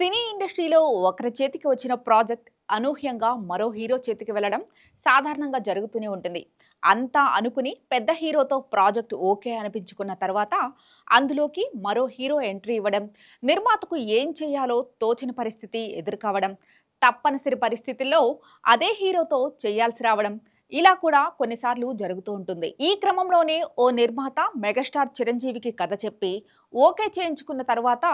సినీ ఇండస్ట్రీలో ఒకరి చేతికి వచ్చిన ప్రాజెక్ట్ అనూహ్యంగా మరో హీరో చేతికి వెళ్ళడం సాధారణంగా జరుగుతూనే ఉంటుంది. అంతా అనుకుని పెద్ద హీరోతో ప్రాజెక్ట్ ఓకే అనిపించుకున్న తర్వాత అందులోకి మరో హీరో ఎంట్రీ ఇవ్వడం నిర్మాతకు ఏం చేయాలో తోచిన పరిస్థితి ఎదుర్కోవడం తప్పనిసరి పరిస్థితుల్లో అదే హీరోతో చేయాల్సి రావడం ఇలా కూడా కొన్నిసార్లు జరుగుతూ ఉంటుంది. ఈ క్రమంలోనే ఓ నిర్మాత మెగాస్టార్ చిరంజీవికి కథ చెప్పి ఓకే చేయించుకున్న తర్వాత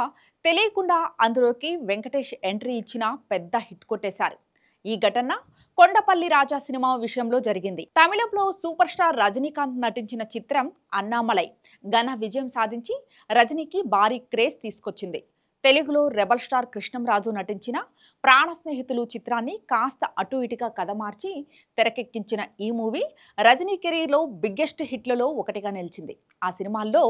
తెలియకుండా అందులోకి వెంకటేష్ ఎంట్రీ ఇచ్చిన పెద్ద హిట్ కొట్టేశారు. ఈ ఘటన కొండపల్లి రాజా సినిమా విషయంలో జరిగింది. తమిళంలో సూపర్ స్టార్ రజనీకాంత్ నటించిన చిత్రం అన్నామలై. ఘన విజయం సాధించి రజనీకి భారీ క్రేజ్ తీసుకొచ్చింది. తెలుగులో రెబల్ స్టార్ కృష్ణంరాజు నటించిన ప్రాణ స్నేహితులు చిత్రాన్ని కాస్త అటు ఇటుగా కథ మార్చి తెరకెక్కించిన ఈ మూవీ రజనీ కెరీర్లో బిగ్గెస్ట్ హిట్లలో ఒకటిగా నిలిచింది. ఆ సినిమాల్లో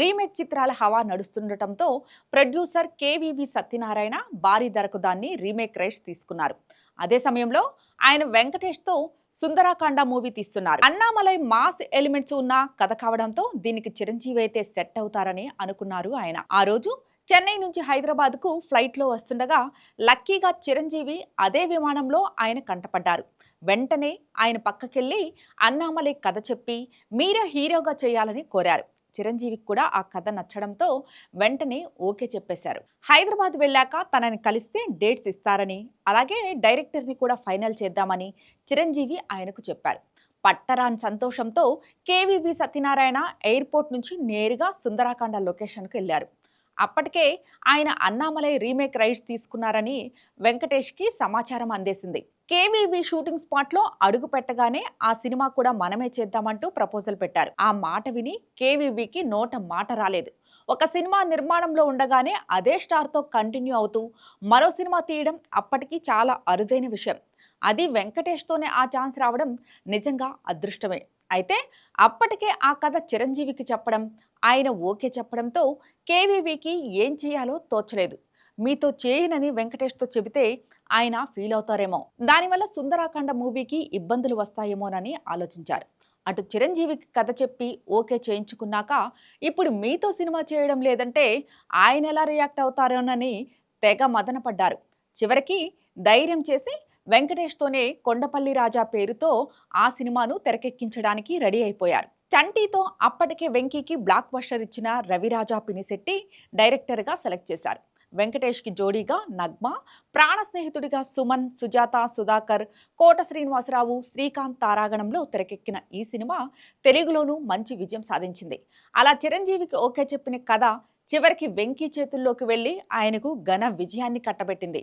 రీమేక్ చిత్రాల హవా నడుస్తుండటంతో ప్రొడ్యూసర్ కేవీవి సత్యనారాయణ భారీ ధరకు దాన్ని రీమేక్ రైట్స్ తీసుకున్నారు. అదే సమయంలో ఆయన వెంకటేష్తో సుందరాకాండ మూవీ తీస్తున్నారు. అన్నామలై మాస్ ఎలిమెంట్స్ ఉన్న కథ కావడంతో దీనికి చిరంజీవి అయితే సెట్ అవుతారని అనుకున్నారు ఆయన. ఆ రోజు చెన్నై నుంచి హైదరాబాద్కు ఫ్లైట్లో వస్తుండగా లక్కీగా చిరంజీవి అదే విమానంలో ఆయన కంటపడ్డారు. వెంటనే ఆయన పక్కకెళ్ళి అన్నామలై కథ చెప్పి మీరే హీరోగా చేయాలని కోరారు. చిరంజీవికి కూడా ఆ కథ నచ్చడంతో వెంటనే ఓకే చెప్పేశారు. హైదరాబాద్ వెళ్ళాక తనని కలిస్తే డేట్స్ ఇస్తారని అలాగే డైరెక్టర్ని కూడా ఫైనల్ చేద్దామని చిరంజీవి ఆయనకు చెప్పారు. పట్టరాని సంతోషంతో కేవీవి సత్యనారాయణ ఎయిర్పోర్ట్ నుంచి నేరుగా సుందరాకాండ లొకేషన్కు వెళ్ళారు. అప్పటికే ఆయన అన్నామలై రీమేక్ రైట్స్ తీసుకున్నారని వెంకటేష్కి సమాచారం అందేసింది. కేవీవి షూటింగ్ స్పాట్లో అడుగు పెట్టగానే ఆ సినిమా కూడా మనమే చేద్దామంటూ ప్రపోజల్ పెట్టారు. ఆ మాట విని కేవీవికి నోట మాట రాలేదు. ఒక సినిమా నిర్మాణంలో ఉండగానే అదే స్టార్తో కంటిన్యూ అవుతూ మరో సినిమా తీయడం అప్పటికి చాలా అరుదైన విషయం. అది వెంకటేష్తోనే ఆ ఛాన్స్ రావడం నిజంగా అదృష్టమే. అయితే అప్పటికే ఆ కథ చిరంజీవికి చెప్పడం ఆయన ఓకే చెప్పడంతో కేవీవీకి ఏం చేయాలో తోచలేదు. మీతో చేయనని వెంకటేష్తో చెబితే ఆయన ఫీల్ అవుతారేమో. దానివల్ల సుందరాకాండ మూవీకి ఇబ్బందులు వస్తాయేమోనని ఆలోచించారు. అటు చిరంజీవికి కథ చెప్పి ఓకే చేయించుకున్నాక ఇప్పుడు మీతో సినిమా చేయడం లేదంటే ఆయన ఎలా రియాక్ట్ అవుతారోనని తెగ మదనపడ్డారు చివరికి ధైర్యం చేసి వెంకటేష్తోనే కొండపల్లి రాజా పేరుతో ఆ సినిమాను తెరకెక్కించడానికి రెడీ అయిపోయారు. చంటీతో అప్పటికే వెంకీకి బ్లాక్ బస్టర్ ఇచ్చిన రవిరాజా పినిశెట్టి డైరెక్టర్గా సెలెక్ట్ చేశారు. వెంకటేష్కి జోడీగా నగ్మ ప్రాణ స్నేహితుడిగా సుమన్ సుజాత సుధాకర్ కోట శ్రీనివాసరావు శ్రీకాంత్ తారాగణంలో తెరకెక్కిన ఈ సినిమా తెలుగులోనూ మంచి విజయం సాధించింది. అలా చిరంజీవికి ఓకే చెప్పిన కథ చివరికి వెంకీ చేతుల్లోకి వెళ్ళి ఆయనకు ఘన విజయాన్ని కట్టబెట్టింది.